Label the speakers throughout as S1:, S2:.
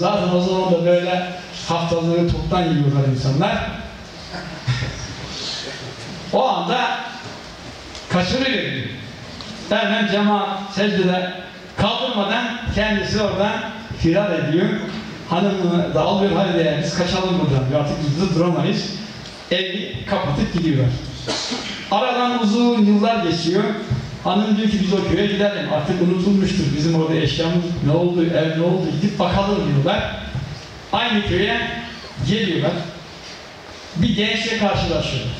S1: Zaten o zaman da böyle haftalığı toptan yiyorlar insanlar. o anda kaçırıveriyor. Hemen cemaat secdede kaldırmadan kendisi oradan firar ediyor. Hanımını da alıyor hadi de biz kaçalım buradan artık biz duramayız. Evi kapatıp gidiyorlar. Aradan uzun yıllar geçiyor. Hanım diyor ki biz o köye gidelim. Artık unutulmuştur. Bizim orada eşyamız ne oldu, ev ne oldu gidip bakalım diyorlar. Aynı köye geliyorlar. Bir gençle karşılaşıyorlar.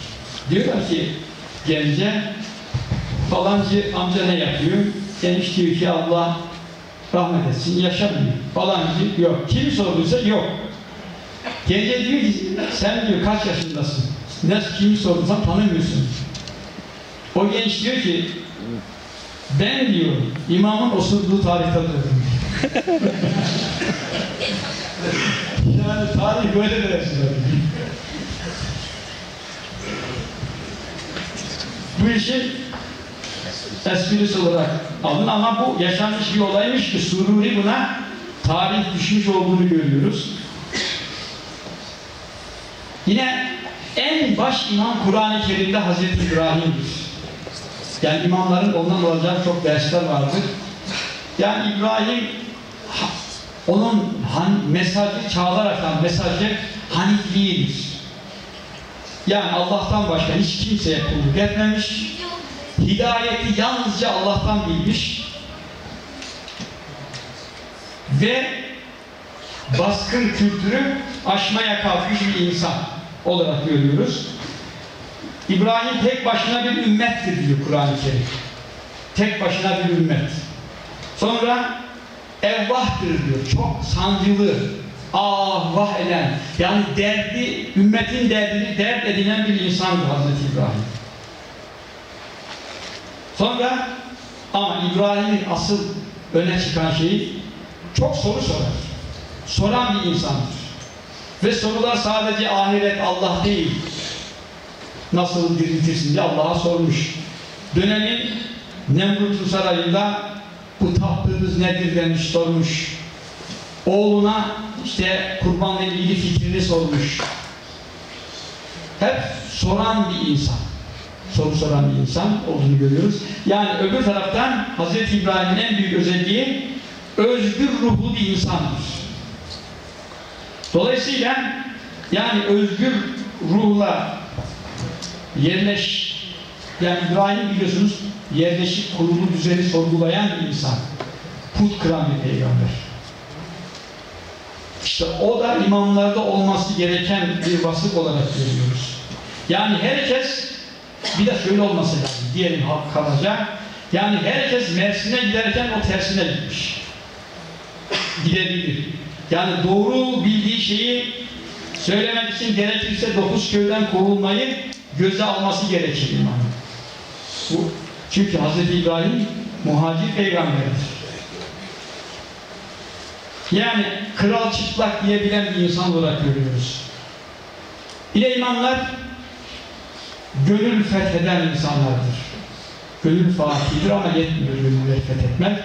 S1: Diyorlar ki gence falancı amca ne yapıyor? Genç diyor ki Allah rahmet etsin yaşamıyor. Falancı yok. Kim sorduysa yok. Gence diyor ki sen diyor kaç yaşındasın? Ne kimi sorduysan tanımıyorsun. O genç diyor ki ben diyor imamın osurduğu tarihte doğdum. yani tarih böyle de. Bu işi esprisi olarak alın ama bu yaşanmış bir olaymış ki Sururi buna tarih düşmüş olduğunu görüyoruz. Yine en baş imam Kur'an-ı Kerim'de Hazreti İbrahim'dir. Yani imamların ondan olacağı çok dersler vardır. Yani İbrahim onun han, mesajı çağlar akan mesajı hanifliğidir. Yani Allah'tan başka hiç kimseye kulluk etmemiş. Hidayeti yalnızca Allah'tan bilmiş. Ve baskın kültürü aşmaya kalkmış bir insan olarak görüyoruz. İbrahim tek başına bir ümmettir diyor Kur'an-ı Kerim. Tek başına bir ümmet. Sonra evvahtır diyor. Çok sancılı, ah vah eden, yani derdi, ümmetin derdini dert edinen bir insandır Hazreti İbrahim. Sonra ama İbrahim'in asıl öne çıkan şeyi çok soru sorar. Soran bir insandır. Ve sorular sadece ahiret Allah değil. Nasıl diriltirsin diye Allah'a sormuş. Dönemin Nemrut'un sarayında bu taptığınız nedir demiş sormuş. Oğluna işte kurbanla ilgili fikrini sormuş. Hep soran bir insan. Soru soran bir insan olduğunu görüyoruz. Yani öbür taraftan Hz. İbrahim'in en büyük özelliği özgür ruhlu bir insandır. Dolayısıyla yani özgür ruhla yerleş yani İbrahim biliyorsunuz yerleşik kurulu düzeni sorgulayan bir insan. Put kıran bir peygamber. İşte o da imamlarda olması gereken bir vasıf olarak görüyoruz. Yani herkes bir de şöyle olması lazım. Diyelim halk kabaca. Yani herkes Mersin'e giderken o tersine gitmiş. Gidebilir. Yani doğru bildiği şeyi söylemek için gerekirse dokuz köyden kovulmayı göze alması gerekir imamın. Bu, çünkü Hz. İbrahim muhacir peygamberdir. Yani kral çıplak diyebilen bir insan olarak görüyoruz. Yine imamlar gönül fetheden insanlardır. Gönül fatihidir ama yetmiyor gönülleri fethetmek.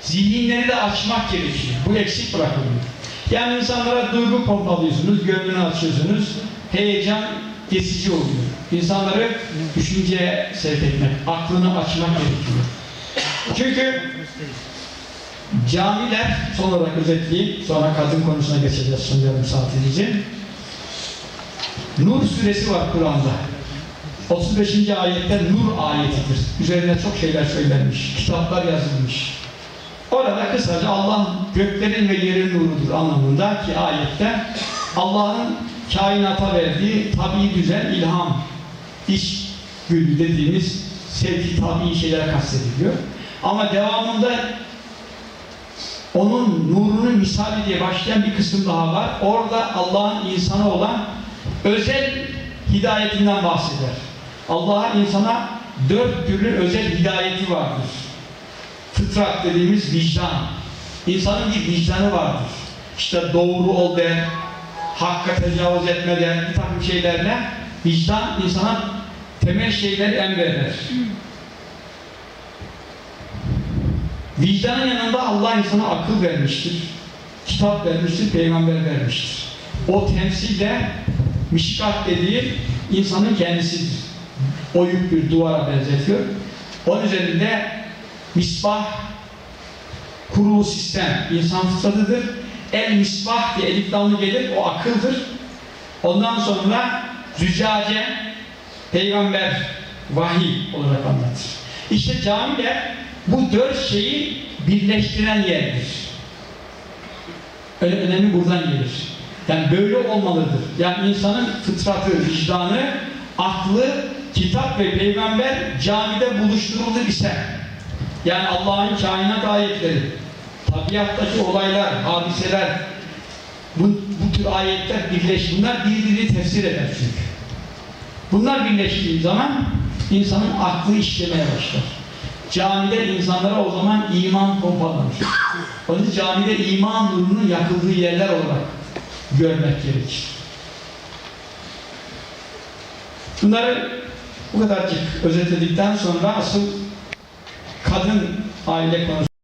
S1: Zihinleri de açmak gerekiyor. Bu eksik bırakılıyor. Yani insanlara duygu pompalıyorsunuz, gönlünü açıyorsunuz. Heyecan geçici oluyor. İnsanları düşünceye sevk etmek, aklını açmak gerekiyor. Çünkü camiler, son olarak özetleyeyim, sonra kadın konusuna geçeceğiz son yarım saatinizi. Nur suresi var Kur'an'da. 35. ayette Nur ayetidir. Üzerine çok şeyler söylenmiş, kitaplar yazılmış. Orada kısaca Allah göklerin ve yerin nurudur anlamında ki ayette Allah'ın kainata verdiği tabi güzel ilham, iş güdü dediğimiz sevgi tabi şeyler kastediliyor. Ama devamında onun nurunun misali diye başlayan bir kısım daha var. Orada Allah'ın insana olan özel hidayetinden bahseder. Allah'ın insana dört türlü özel hidayeti vardır. Fıtrat dediğimiz vicdan. İnsanın bir vicdanı vardır. İşte doğru ol der, hakka tecavüz etme der, bir takım şeylerle vicdan insana temel şeyleri emreder. Vicdanın yanında Allah insana akıl vermiştir. kitap vermiştir, peygamber vermiştir. O temsille mişkat dediği insanın kendisidir. Oyuk bir duvara benzetiyor. Onun üzerinde misbah kurulu sistem insan fıtratıdır. El misbah diye elif damlı gelir, o akıldır. Ondan sonra züccace, peygamber, vahiy olarak anlatır. İşte camiler bu dört şeyi birleştiren yerdir. Öyle önemi buradan gelir. Yani böyle olmalıdır. Yani insanın fıtratı, vicdanı, aklı, kitap ve peygamber camide buluşturulur ise yani Allah'ın kainat ayetleri, tabiattaki olaylar, hadiseler, bu, bu tür ayetler birleş, bunlar birbirini tefsir eder çünkü. Bunlar birleştiği zaman insanın aklı işlemeye başlar. Camide insanlara o zaman iman pompalanır. İçin camide iman nurunun yakıldığı yerler olarak görmek gerekir. Bunları bu kadarcık özetledikten sonra asıl kadın aile konusu